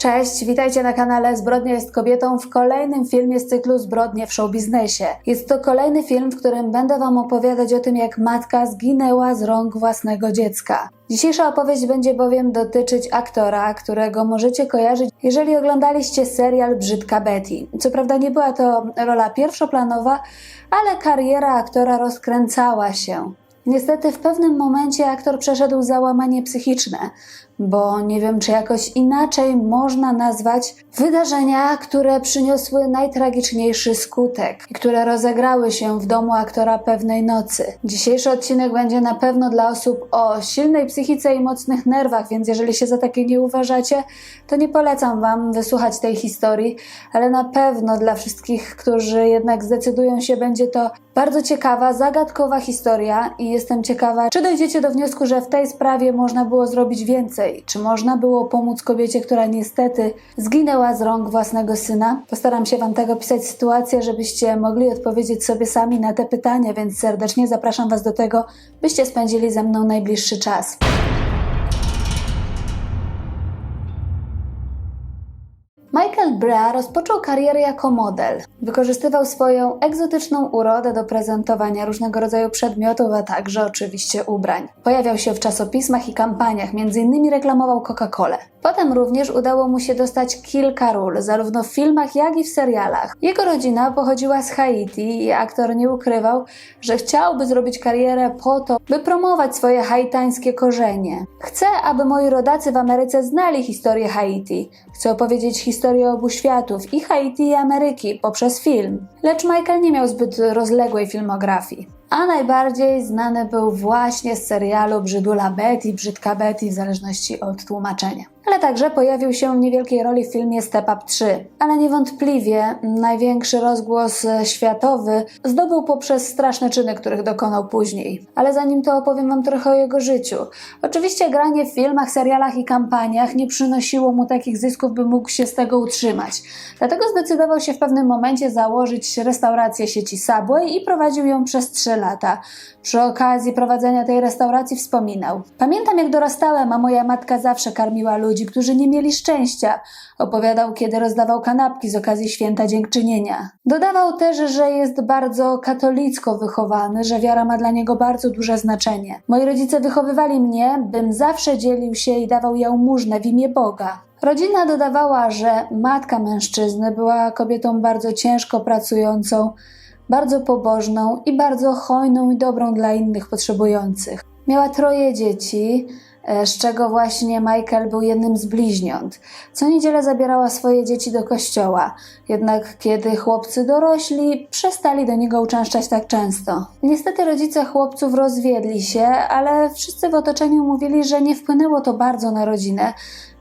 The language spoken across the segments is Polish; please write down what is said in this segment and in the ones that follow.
Cześć, witajcie na kanale Zbrodnia jest kobietą w kolejnym filmie z cyklu Zbrodnie w showbiznesie. Jest to kolejny film, w którym będę Wam opowiadać o tym, jak matka zginęła z rąk własnego dziecka. Dzisiejsza opowieść będzie bowiem dotyczyć aktora, którego możecie kojarzyć, jeżeli oglądaliście serial Brzydka Betty. Co prawda nie była to rola pierwszoplanowa, ale kariera aktora rozkręcała się. Niestety w pewnym momencie aktor przeszedł załamanie psychiczne, bo nie wiem, czy jakoś inaczej można nazwać wydarzenia, które przyniosły najtragiczniejszy skutek i które rozegrały się w domu aktora pewnej nocy. Dzisiejszy odcinek będzie na pewno dla osób o silnej psychice i mocnych nerwach, więc jeżeli się za takie nie uważacie, to nie polecam Wam wysłuchać tej historii, ale na pewno dla wszystkich, którzy jednak zdecydują się, będzie to bardzo ciekawa, zagadkowa historia i jestem ciekawa, czy dojdziecie do wniosku, że w tej sprawie można było zrobić więcej. Czy można było pomóc kobiecie, która niestety zginęła z rąk własnego syna? Postaram się Wam tak opisać sytuację, żebyście mogli odpowiedzieć sobie sami na te pytania, więc serdecznie zapraszam Was do tego, byście spędzili ze mną najbliższy czas. Michael Brea rozpoczął karierę jako model. Wykorzystywał swoją egzotyczną urodę do prezentowania różnego rodzaju przedmiotów, a także oczywiście ubrań. Pojawiał się w czasopismach i kampaniach, m.in. reklamował Coca-Colę. Potem również udało mu się dostać kilka ról, zarówno w filmach, jak i w serialach. Jego rodzina pochodziła z Haiti i aktor nie ukrywał, że chciałby zrobić karierę po to, by promować swoje haitańskie korzenie. Chcę, aby moi rodacy w Ameryce znali historię Haiti. Chcę opowiedzieć historię obu światów, i Haiti i Ameryki, poprzez film. Lecz Michael nie miał zbyt rozległej filmografii a najbardziej znany był właśnie z serialu Brzydula Betty, Brzydka Betty, w zależności od tłumaczenia. Ale także pojawił się w niewielkiej roli w filmie Step Up 3. Ale niewątpliwie największy rozgłos światowy zdobył poprzez straszne czyny, których dokonał później. Ale zanim to opowiem Wam trochę o jego życiu. Oczywiście granie w filmach, serialach i kampaniach nie przynosiło mu takich zysków, by mógł się z tego utrzymać. Dlatego zdecydował się w pewnym momencie założyć restaurację sieci Subway i prowadził ją przez 3 lata. Przy okazji prowadzenia tej restauracji wspominał: Pamiętam, jak dorastałem, a moja matka zawsze karmiła ludzi, którzy nie mieli szczęścia. Opowiadał, kiedy rozdawał kanapki z okazji święta dziękczynienia. Dodawał też, że jest bardzo katolicko wychowany, że wiara ma dla niego bardzo duże znaczenie. Moi rodzice wychowywali mnie, bym zawsze dzielił się i dawał jałmużnę w imię Boga. Rodzina dodawała, że matka mężczyzny była kobietą bardzo ciężko pracującą, bardzo pobożną i bardzo hojną i dobrą dla innych potrzebujących. Miała troje dzieci, e, z czego właśnie Michael był jednym z bliźniąt. Co niedzielę zabierała swoje dzieci do kościoła, jednak kiedy chłopcy dorośli, przestali do niego uczęszczać tak często. Niestety rodzice chłopców rozwiedli się, ale wszyscy w otoczeniu mówili, że nie wpłynęło to bardzo na rodzinę,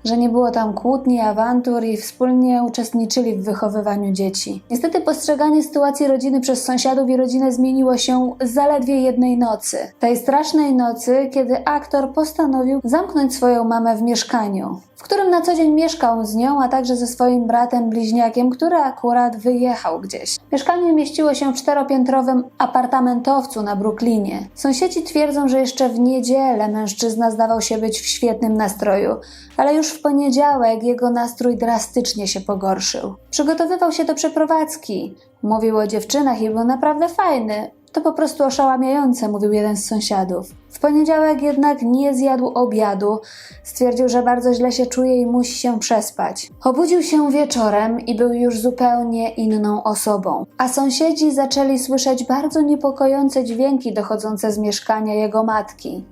że nie było tam kłótni, awantur i wspólnie uczestniczyli w wychowywaniu dzieci. Niestety postrzeganie sytuacji rodziny przez sąsiadów i rodzinę zmieniło się zaledwie jednej nocy. Tej strasznej nocy, kiedy aktor postanowił zamknąć swoją mamę w mieszkaniu w którym na co dzień mieszkał z nią, a także ze swoim bratem bliźniakiem, który akurat wyjechał gdzieś. Mieszkanie mieściło się w czteropiętrowym apartamentowcu na Brooklynie. Sąsiedzi twierdzą, że jeszcze w niedzielę mężczyzna zdawał się być w świetnym nastroju, ale już w poniedziałek jego nastrój drastycznie się pogorszył. Przygotowywał się do przeprowadzki. Mówił o dziewczynach i był naprawdę fajny, to po prostu oszałamiające, mówił jeden z sąsiadów. W poniedziałek jednak nie zjadł obiadu. Stwierdził, że bardzo źle się czuje i musi się przespać. Obudził się wieczorem i był już zupełnie inną osobą. A sąsiedzi zaczęli słyszeć bardzo niepokojące dźwięki dochodzące z mieszkania jego matki.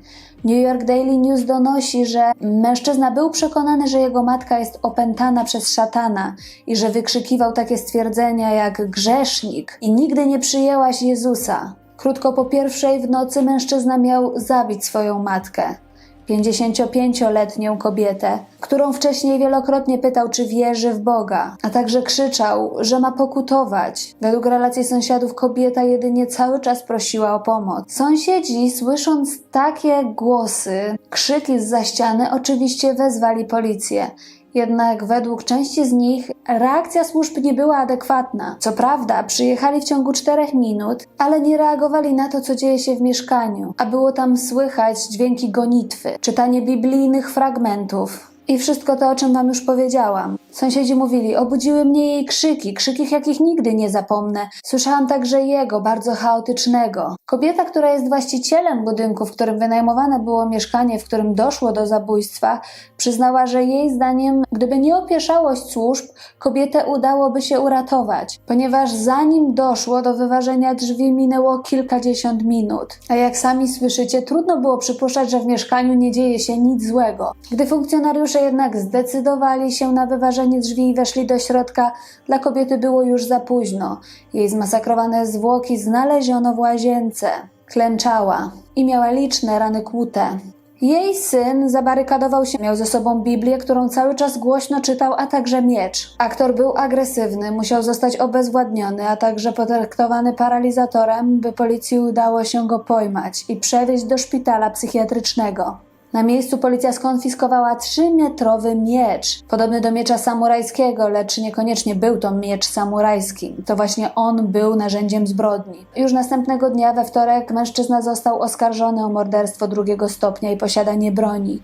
New York Daily News donosi, że mężczyzna był przekonany, że jego matka jest opętana przez szatana i że wykrzykiwał takie stwierdzenia jak grzesznik i nigdy nie przyjęłaś Jezusa. Krótko po pierwszej w nocy mężczyzna miał zabić swoją matkę. 55-letnią kobietę, którą wcześniej wielokrotnie pytał, czy wierzy w Boga, a także krzyczał, że ma pokutować. Według relacji sąsiadów kobieta jedynie cały czas prosiła o pomoc. Sąsiedzi, słysząc takie głosy, krzyki z za ściany, oczywiście wezwali policję. Jednak według części z nich reakcja służb nie była adekwatna. Co prawda, przyjechali w ciągu czterech minut, ale nie reagowali na to, co dzieje się w mieszkaniu, a było tam słychać dźwięki gonitwy, czytanie biblijnych fragmentów. I wszystko to, o czym wam już powiedziałam. Sąsiedzi mówili, obudziły mnie jej krzyki, krzyki jakich nigdy nie zapomnę. Słyszałam także jego, bardzo chaotycznego. Kobieta, która jest właścicielem budynku, w którym wynajmowane było mieszkanie, w którym doszło do zabójstwa, przyznała, że jej zdaniem, gdyby nie opieszałość służb, kobietę udałoby się uratować, ponieważ zanim doszło do wyważenia drzwi minęło kilkadziesiąt minut. A jak sami słyszycie, trudno było przypuszczać, że w mieszkaniu nie dzieje się nic złego. Gdy funkcjonariusze jednak zdecydowali się na wyważenie drzwi i weszli do środka, dla kobiety było już za późno. Jej zmasakrowane zwłoki znaleziono w łazience. Klęczała i miała liczne rany kłute. Jej syn zabarykadował się, miał ze sobą Biblię, którą cały czas głośno czytał, a także miecz. Aktor był agresywny, musiał zostać obezwładniony, a także potraktowany paralizatorem, by policji udało się go pojmać i przewieźć do szpitala psychiatrycznego. Na miejscu policja skonfiskowała trzymetrowy miecz, podobny do miecza samurajskiego, lecz niekoniecznie był to miecz samurajski. To właśnie on był narzędziem zbrodni. Już następnego dnia, we wtorek, mężczyzna został oskarżony o morderstwo drugiego stopnia i posiadanie broni.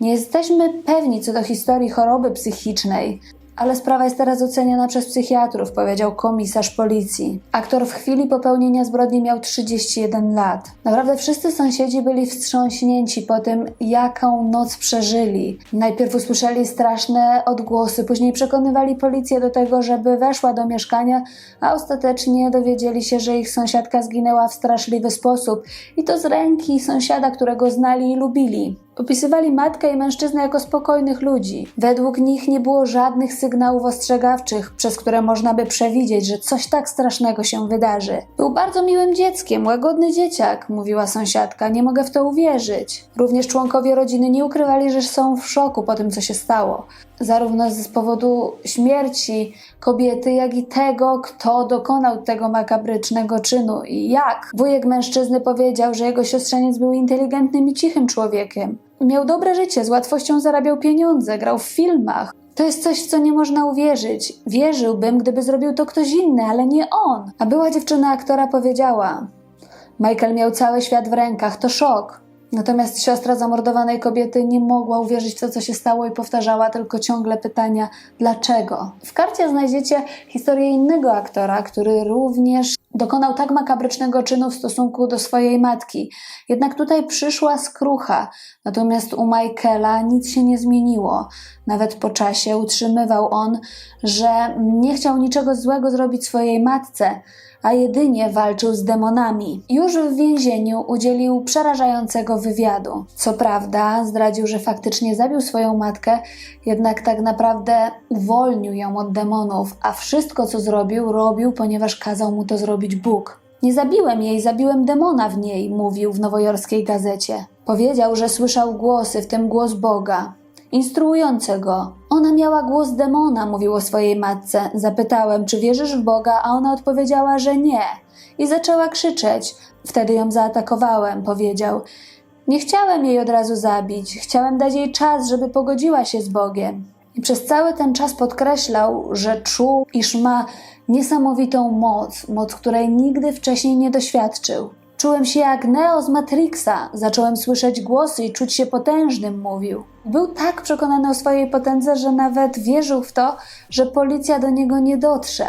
Nie jesteśmy pewni co do historii choroby psychicznej, ale sprawa jest teraz oceniana przez psychiatrów, powiedział komisarz policji. Aktor w chwili popełnienia zbrodni miał 31 lat. Naprawdę wszyscy sąsiedzi byli wstrząśnięci po tym, jaką noc przeżyli. Najpierw usłyszeli straszne odgłosy, później przekonywali policję do tego, żeby weszła do mieszkania, a ostatecznie dowiedzieli się, że ich sąsiadka zginęła w straszliwy sposób i to z ręki sąsiada, którego znali i lubili. Opisywali matkę i mężczyznę jako spokojnych ludzi. Według nich nie było żadnych sygnałów ostrzegawczych, przez które można by przewidzieć, że coś tak strasznego się wydarzy. Był bardzo miłym dzieckiem, łagodny dzieciak, mówiła sąsiadka. Nie mogę w to uwierzyć. Również członkowie rodziny nie ukrywali, że są w szoku po tym, co się stało. Zarówno z powodu śmierci kobiety, jak i tego, kto dokonał tego makabrycznego czynu i jak. Wujek mężczyzny powiedział, że jego siostrzeniec był inteligentnym i cichym człowiekiem. Miał dobre życie, z łatwością zarabiał pieniądze, grał w filmach. To jest coś, co nie można uwierzyć. Wierzyłbym, gdyby zrobił to ktoś inny, ale nie on. A była dziewczyna aktora powiedziała: Michael miał cały świat w rękach, to szok. Natomiast siostra zamordowanej kobiety nie mogła uwierzyć w to, co się stało i powtarzała tylko ciągle pytania dlaczego. W karcie znajdziecie historię innego aktora, który również dokonał tak makabrycznego czynu w stosunku do swojej matki. Jednak tutaj przyszła skrucha, natomiast u Michaela nic się nie zmieniło. Nawet po czasie utrzymywał on, że nie chciał niczego złego zrobić swojej matce, a jedynie walczył z demonami. Już w więzieniu udzielił przerażającego wywiadu. Co prawda, zdradził, że faktycznie zabił swoją matkę, jednak tak naprawdę uwolnił ją od demonów, a wszystko, co zrobił, robił, ponieważ kazał mu to zrobić Bóg. Nie zabiłem jej, zabiłem demona w niej, mówił w nowojorskiej gazecie. Powiedział, że słyszał głosy, w tym głos Boga instruujące go. Ona miała głos demona, mówił o swojej matce. Zapytałem, czy wierzysz w Boga, a ona odpowiedziała, że nie. I zaczęła krzyczeć. Wtedy ją zaatakowałem, powiedział. Nie chciałem jej od razu zabić, chciałem dać jej czas, żeby pogodziła się z Bogiem. I przez cały ten czas podkreślał, że czuł, iż ma niesamowitą moc, moc, której nigdy wcześniej nie doświadczył. Czułem się jak Neo z Matrixa. Zacząłem słyszeć głosy i czuć się potężnym, mówił. Był tak przekonany o swojej potędze, że nawet wierzył w to, że policja do niego nie dotrze.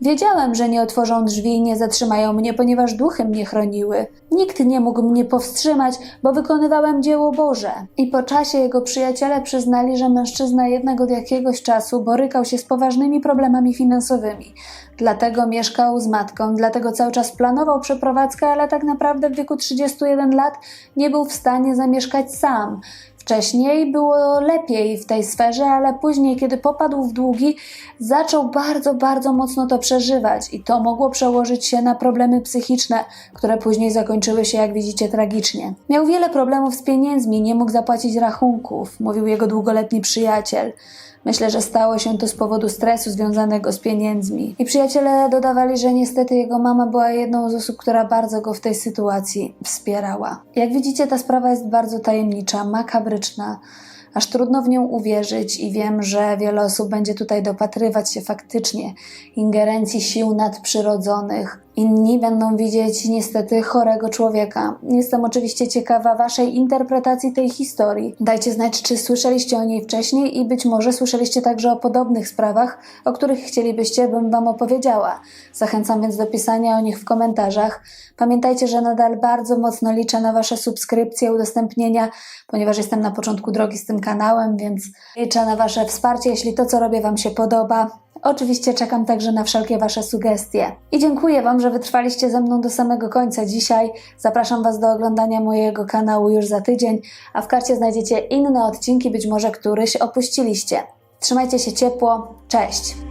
Wiedziałem, że nie otworzą drzwi i nie zatrzymają mnie, ponieważ duchy mnie chroniły. Nikt nie mógł mnie powstrzymać, bo wykonywałem dzieło Boże. I po czasie jego przyjaciele przyznali, że mężczyzna jednak od jakiegoś czasu borykał się z poważnymi problemami finansowymi. Dlatego mieszkał z matką, dlatego cały czas planował przeprowadzkę, ale tak naprawdę w wieku 31 lat nie był w stanie zamieszkać sam. Wcześniej było lepiej w tej sferze, ale później, kiedy popadł w długi, zaczął bardzo, bardzo mocno to przeżywać i to mogło przełożyć się na problemy psychiczne, które później zakończyły się, jak widzicie, tragicznie. Miał wiele problemów z pieniędzmi, nie mógł zapłacić rachunków, mówił jego długoletni przyjaciel. Myślę, że stało się to z powodu stresu związanego z pieniędzmi. I przyjaciele dodawali, że niestety jego mama była jedną z osób, która bardzo go w tej sytuacji wspierała. Jak widzicie, ta sprawa jest bardzo tajemnicza, makabryczna aż trudno w nią uwierzyć i wiem, że wiele osób będzie tutaj dopatrywać się faktycznie ingerencji sił nadprzyrodzonych inni będą widzieć niestety chorego człowieka. Jestem oczywiście ciekawa Waszej interpretacji tej historii. Dajcie znać, czy słyszeliście o niej wcześniej i być może słyszeliście także o podobnych sprawach, o których chcielibyście, bym Wam opowiedziała. Zachęcam więc do pisania o nich w komentarzach. Pamiętajcie, że nadal bardzo mocno liczę na Wasze subskrypcje, udostępnienia, ponieważ jestem na początku drogi z tym kanałem, więc liczę na Wasze wsparcie, jeśli to, co robię Wam się podoba. Oczywiście czekam także na wszelkie Wasze sugestie. I dziękuję Wam, że wytrwaliście ze mną do samego końca dzisiaj. Zapraszam Was do oglądania mojego kanału już za tydzień, a w karcie znajdziecie inne odcinki, być może któryś opuściliście. Trzymajcie się ciepło, cześć!